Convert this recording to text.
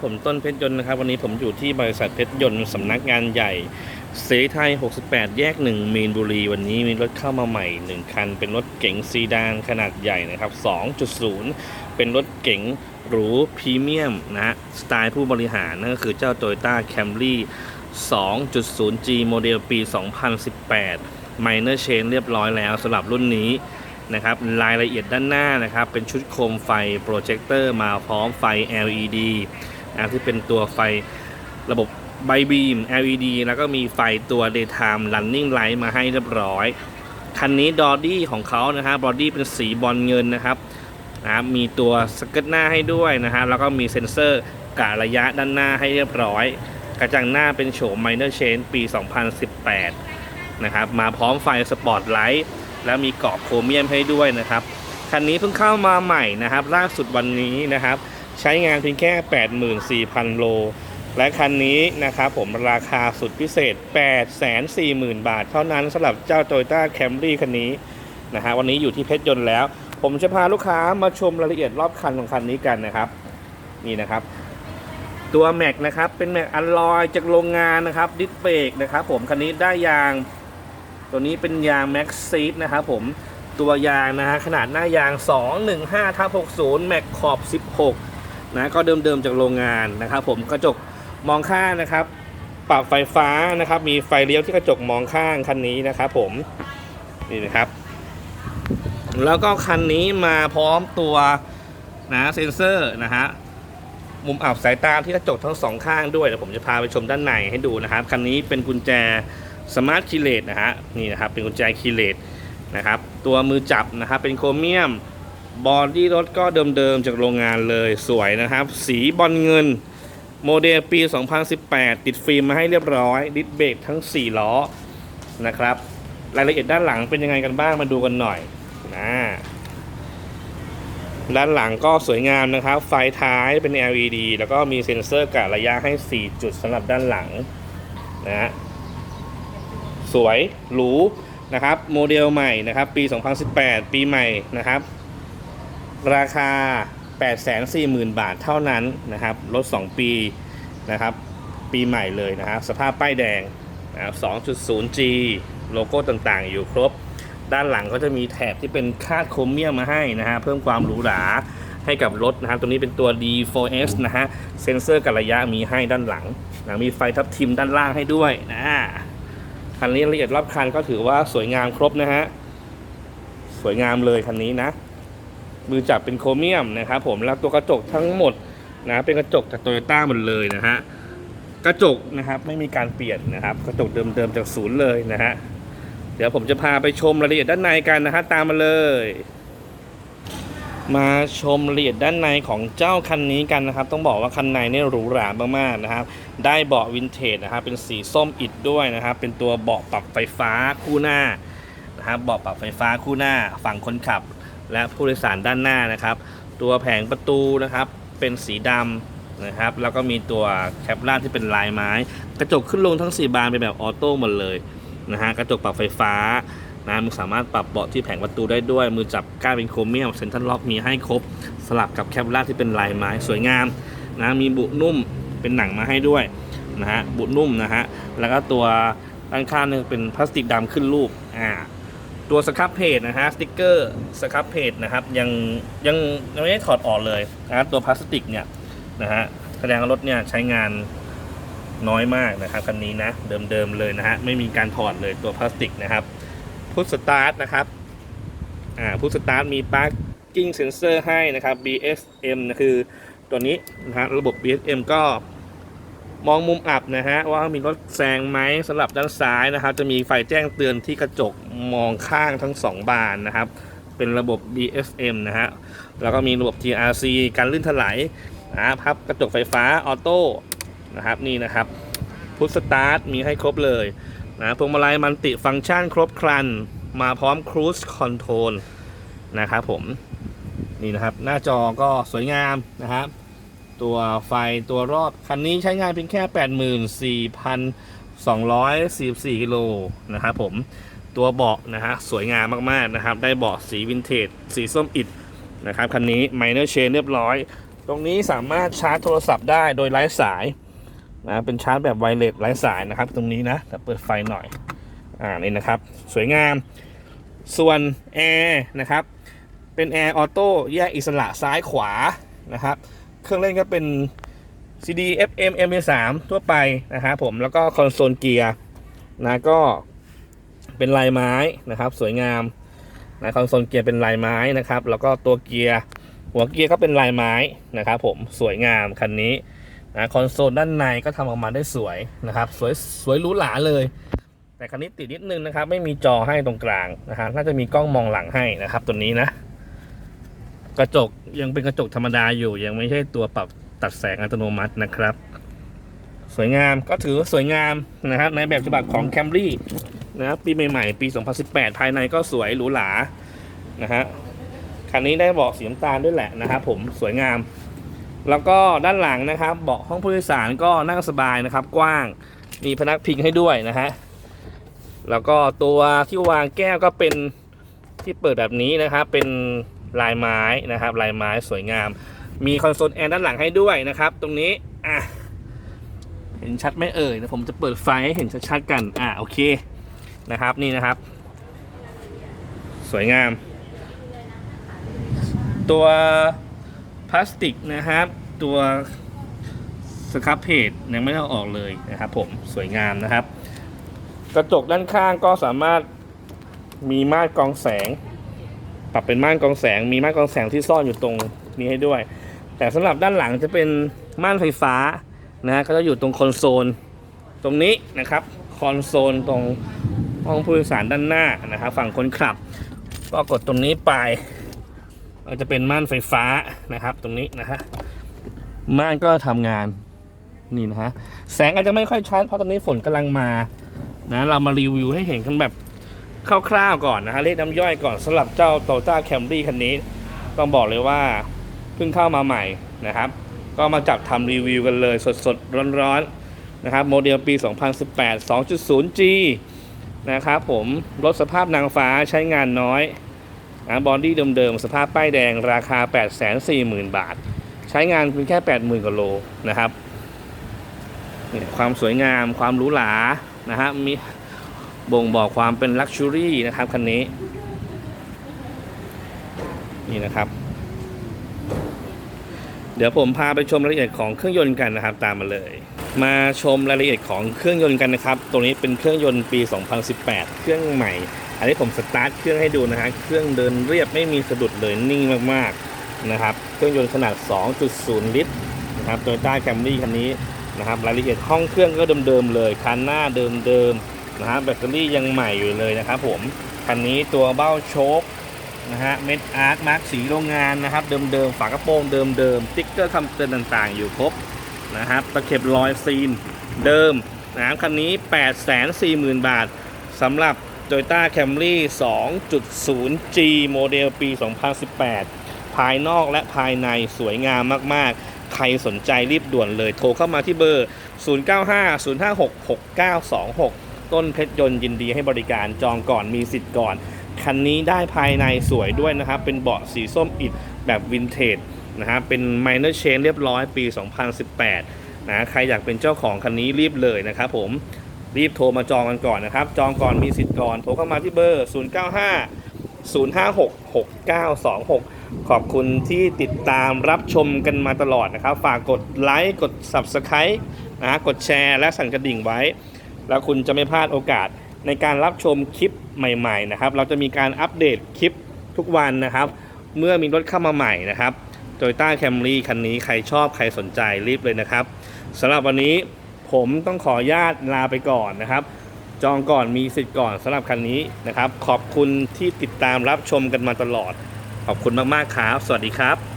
ผมต้นเพชรยนต์นะครับ วันนี้ผมอยู่ที่บริษัทเพชรยนต์สำนักงานใหญ่เสรีไทย 68 แยก 1 มีนบุรี วันนี้มีรถเข้ามาใหม่ 1 คัน เป็นรถเก๋งซีดานขนาดใหญ่นะครับ 2.0 เป็นรถเก๋งหรูพรีเมียมนะสไตล์ผู้บริหารนั่นก็คือเจ้า Toyota Camry 2.0G โมเดลปี 2018 Minor Chain เรียบร้อยแล้วสำหรับรุ่นนี้นะครับรายละเอียดด้านหน้านะครับ เป็นชุดโคมไฟโปรเจคเตอร์มาพร้อมไฟ LED นะที่เป็นตัวไฟระบบไบบีม LED แล้วก็มีไฟตัว daytime running light มาให้เรียบร้อย คันนี้ดอดี้ของเขานะครับบอดี้เป็นสีบอลเงินนะครับนะมีตัวสเกิร์ตหน้าให้ด้วยนะฮะแล้วก็มีเซ็นเซอร์กะระยะด้านหน้าให้เรียบร้อย กระจังหน้าเป็นโฉม Minor Change ปี 2018 นะครับ มาพร้อมไฟสปอตไลท์แล้วมีเกาะโครเมียมให้ด้วยนะครับ คันนี้เพิ่งเข้ามาใหม่นะครับ ล่าสุดวันนี้นะครับ ใช้งานเพียงแค่ 84,000 โล และคันนี้นะครับผมราคาสุดพิเศษ 840,000 บาท เท่านั้นสำหรับเจ้า Toyota Camry คันนี้นะฮะวันนี้อยู่ที่เพชรยนต์แล้ว ผมจะพาลูกค้ามาชมรายละเอียดรอบคันของคันนี้กันนะครับ นี่นะครับตัวแม็กนะครับเป็นแม็กอัลลอยจากโรงงานนะครับดิสเบรกนะครับผมคันนี้ได้ยาง ตัวนี้เป็นยางแม็กซีดนะครับผมตัวยางนะฮะขนาดหน้ายาง 215ทับ60 แม็กขอบ 16 นะก็เดิมๆจากโรงงานนะครับ ผมกระจกมองข้างนะครับ ปรับไฟฟ้านะครับ มีไฟเลี้ยวที่กระจกมองข้างคันนี้นะครับ ผมนี่นะครับ แล้วก็คันนี้มาพร้อมตัวนะเซ็นเซอร์นะฮะมุมอับสายตาที่กระจกทั้งสองข้างด้วยเดี๋ยวผมจะพาไปชมด้านในให้ดูนะครับคันนี้เป็นกุญแจสมาร์ทคีเลตนะฮะนี่นะครับเป็นกุญแจคีเลตนะครับตัวมือจับนะครับเป็นโครเมียม บอดี้รถก็เดิมๆจากโรงงานเลยสวยนะครับ สีบอลเงิน โมเดลปี 2018 ติดฟิล์มมาให้เรียบร้อย ดิสเบรกทั้ง 4 ล้อนะครับ รายละเอียดด้านหลังเป็นยังไงกันบ้างมาดูกันหน่อยนะด้านหลังก็สวยงามนะครับ ไฟท้ายเป็น LED แล้วก็มีเซ็นเซอร์กะระยะให้ 4 จุดสำหรับด้านหลังนะฮะสวยหรูนะครับ โมเดลใหม่นะครับ ปี 2018 ปีใหม่นะครับ ราคา 840,000 บาทเท่านั้นนะครับ รถ 2 ปีนะครับ ปีใหม่เลยนะครับ สภาพป้ายแดงนะครับ 2.0G โลโก้ต่างๆ อยู่ครบ ด้านหลังก็จะมีแถบที่เป็นคาดโครเมียมมาให้นะฮะ เพิ่มความหรูหราให้กับรถนะครับ ตัวนี้เป็นตัว D4S นะฮะ เซ็นเซอร์กับระยะมีให้ด้านหลังนะมีไฟทับทิมด้านล่างให้ด้วยนะคันนี้ละเอียดรอบคันก็ถือว่าสวยงามครบนะฮะ สวยงามเลยคันนี้นะ มือจับเป็นโครเมียมนะครับผมแล้วตัวกระจกทั้งหมดนะเป็นกระจกจากโตโยต้าหมดเลยนะฮะกระจกนะครับไม่มีการเปลี่ยนนะครับ กระจกเดิมๆจากศูนย์เลยนะฮะเดี๋ยวผมจะพาไปชมรายละเอียดด้านในกันนะฮะตามมาเลย มาชมรายละเอียดด้านในของเจ้าคันนี้กันนะครับ ต้องบอกว่าคันในเนี่ยหรูหรามากๆนะครับ ได้เบาะวินเทจนะครับเป็นสีส้มอิฐด้วยนะครับ เป็นตัวเบาะปรับไฟฟ้าคู่หน้านะครับเบาะปรับไฟฟ้าคู่หน้าฝั่งคนขับ และผู้โดยสารด้านหน้านะครับ ตัวแผงประตูนะครับเป็นสีดำนะครับแล้วก็มีตัวแคปล่างที่เป็นลายไม้ กระจกขึ้นลงทั้ง 4 บานเป็นแบบออโต้หมดเลยนะฮะกระจกปรับไฟฟ้านะมึงสามารถปรับเบาะที่แผงประตูได้ด้วย มือจับก้านเป็นโครเมียมเซ็นทรัลล็อกมีให้ครบ สลับกับแคปล่าที่เป็นลายไม้สวยงามนะมีบุนุ่มเป็นหนังมาให้ด้วยนะฮะบุนุ่มนะฮะแล้วก็ตัวด้านข้างเนี่ยเป็นพลาสติกดำขึ้นรูปอ่า ตัวสครับเพจนะฮะสติกเกอร์สครับเพจนะครับยังยังยังไม่ได้ถอดออกเลยนะตัวพลาสติกเนี่ยนะฮะแสดงว่ารถเนี่ยใช้งานน้อยมากนะครับคันนี้นะเดิมๆเลยนะฮะไม่มีการถอดเลยตัวพลาสติกนะครับพุทสตาร์ทนะครับอ่าพุทสตาร์ทมีปาร์กิ้งเซนเซอร์ให้นะครับ BSM นะคือตัวนี้นะฮะระบบ BSM ก็ มองมุมอับนะฮะว่ามีรถแซงไหมสำหรับด้านซ้ายนะครับ จะมีไฟแจ้งเตือนที่กระจกมองข้างทั้ง 2 บานนะครับ เป็นระบบ BSM นะฮะแล้วก็มีระบบ TRC การลื่นถลายนะพับกระจกไฟฟ้าออโต้นะครับนี่นะครับพุทสตาร์ทมีให้ครบเลยนะพวงมาลัยมันติฟังก์ชันครบครัน มาพร้อมครู i คอนโทรลนะครับผมนี่นะครับหน้าจอก็สวยงามนะครับ ตัวไฟตัวรอบ คันนี้ใช้งานเพียงแค่ 84,244กิโลนะครับผมตัวเบาะนะฮะสวยงามมากๆนะครับ ได้เบาะสีวินเทจ สีส้มอิฐนะครับคันนี้ Minor Chain เรียบร้อย ตรงนี้สามารถชาร์จโทรศัพท์ได้โดยไร้สายนะเป็นชาร์จแบบไวเลสไร้สายนะครับ ตรงนี้นะแต่เปิดไฟหน่อยอ่านี่นะครับ สวยงาม ส่วนแอร์นะครับ เป็นแอร์ออโต้แยกอิสระซ้ายขวานะครับ เครื่องเล่นก็เป็น CD FM MP3 ทั่วไปนะครับผมแล้วก็คอนโซลเกียร์นะก็เป็นลายไม้นะครับ สวยงามนะคอนโซลเกียร์เป็นลายไม้นะครับ แล้วก็ตัวเกียร์หัวเกียร์ก็เป็นลายไม้นะครับ ผมสวยงามคันนี้นะคอนโซลด้านในก็ทำออกมาได้สวยนะครับ สวยสวยหรูหราเลย แต่คันนี้ติดนิดนึงนะครับ ไม่มีจอให้ตรงกลางนะครับน่าจะมีกล้องมองหลังให้นะครับ ตัวนี้นะ กระจกยังเป็นกระจกธรรมดาอยู่ ยังไม่ใช่ตัวปรับตัดแสงอัตโนมัตินะครับ สวยงามก็ถือสวยงามนะครับ ในแบบฉบับของ Camry นะครับปีใหม่ๆ ปี 2018 ภายในก็สวยหรูหรานะฮะคันนี้ได้เบาะสีน้ำตาลด้วยแหละนะครับผมสวยงาม แล้วก็ด้านหลังนะครับเบาะห้องผู้โดยสารก็นั่งสบายนะครับ กว้างมีพนักพิงให้ด้วยนะฮะแล้วก็ตัวที่วางแก้วก็เป็นที่เปิดแบบนี้นะครับเป็น ลายไม้นะครับลายไม้สวยงาม มีคอนโซลแอร์ด้านหลังให้ด้วยนะครับ ตรงนี้อะเห็นชัดไหมเอ่ยเดี๋ยวผมจะเปิดไฟให้เห็นชัดๆกันอะโอเคนะครับนี่นะครับ สวยงาม ตัวพลาสติกนะครับ ตัวสครับเพจยังไม่ได้อาออกเลยนะครับ ผมสวยงามนะครับ กระจกด้านข้างก็สามารถมีม่านกรองแสง ปรับเป็นม่านกรองแสง มีม่านกรองแสงที่ซ่อนอยู่ตรงนี้ให้ด้วย แต่สำหรับด้านหลังจะเป็นม่านไฟฟ้านะฮะก็จะอยู่ตรงคอนโซล ตรงนี้นะครับคอนโซลตรงห้องผู้โดยสารด้านหน้านะครับฝั่งคนขับ ก็กดตรงนี้ไปก็จะเป็นม่านไฟฟ้านะครับ ตรงนี้นะฮะม่านก็ทำงานนี่นะฮะแสงอาจจะไม่ค่อยชัดเพราะตอนนี้ฝนกำลังมานะเรามารีวิวให้เห็นกันแบบ คร่าวๆก่อนนะฮะเรียกน้ำย่อยก่อนสำหรับเจ้า Toyota Camry คันนี้ ต้องบอกเลยว่าเพิ่งเข้ามาใหม่นะครับ ก็มาจับทำรีวิวกันเลยสดๆ ร้อนๆนะครับโมเดลปี 2018 2.0G นะครับผมรถสภาพนางฟ้าใช้งานน้อยนะบอดี้เดิมๆ สภาพป้ายแดงราคา 840,000 บาท ใช้งานเพียงแค่ 80,000กว่าโลนะครับ ความสวยงามความหรูหรานะฮะมี บ่งบอกความเป็นลักชัวรี่นะครับคันนี้ นี่นะครับ เดี๋ยวผมพาไปชมรายละเอียดของเครื่องยนต์กันนะครับ ตามมาเลย มาชมรายละเอียดของเครื่องยนต์กันนะครับ ตัวนี้เป็นเครื่องยนต์ปี 2018 เครื่องใหม่ อันนี้ผมสตาร์ทเครื่องให้ดูนะฮะเครื่องเดินเรียบไม่มีสะดุดเลยนิ่งมากๆนะครับ เครื่องยนต์ขนาด 2.0 ลิตรนะครับ Toyota Camry คันนี้นะครับรายละเอียดห้องเครื่องก็เดิมๆเลยคันหน้าเดิมๆ นะฮะแบตเตอรี่ยังใหม่อยู่เลยนะครับผมคันนี้ตัวเบ้าโชคนะฮะเม็ดอาร์คมาร์คสีโรงงานนะครับ เดิมๆฝากระโปรงเดิมๆติ๊กเกอร์คำเตือนต่างๆ อยู่ครบนะครับตะเข็บรอยซีนเดิมนะครับคันนี้ 840,000 บาทสำหรับ Toyota Camry 2.0G โมเดลปี 2018 ภายนอกและภายในสวยงามมากๆ ใครสนใจรีบด่วนเลยโทรเข้ามาที่เบอร์ 0950566926 ต้นเพชรยนต์ยินดีให้บริการจองก่อนมีสิทธิ์ก่อน คันนี้ได้ภายในสวยด้วยนะครับ เป็นเบาะสีส้มอิฐแบบวินเทจนะฮะเป็น minor change เรียบร้อยปี 2018 นะใครอยากเป็นเจ้าของคันนี้รีบเลยนะครับผมรีบโทรมาจองกันก่อนนะครับ จองก่อนมีสิทธิ์ก่อนโทรเข้ามาที่เบอร์ 095 056 6926 ขอบคุณที่ติดตามรับชมกันมาตลอดนะครับ ฝากกดไลค์กด Subscribe นะฮะกดแชร์และสั่นกระดิ่งไว้ แล้วคุณจะไม่พลาดโอกาสในการรับชมคลิปใหม่ๆนะครับ เราจะมีการอัปเดตคลิปทุกวันนะครับ เมื่อมีรถเข้ามาใหม่นะครับ Toyota Camry คันนี้ใครชอบใครสนใจรีบเลยนะครับสำหรับวันนี้ผมต้องขออนุญาตลาไปก่อนนะครับ จองก่อนมีสิทธิ์ก่อนสำหรับคันนี้นะครับ ขอบคุณที่ติดตามรับชมกันมาตลอด ขอบคุณมากๆครับ สวัสดีครับ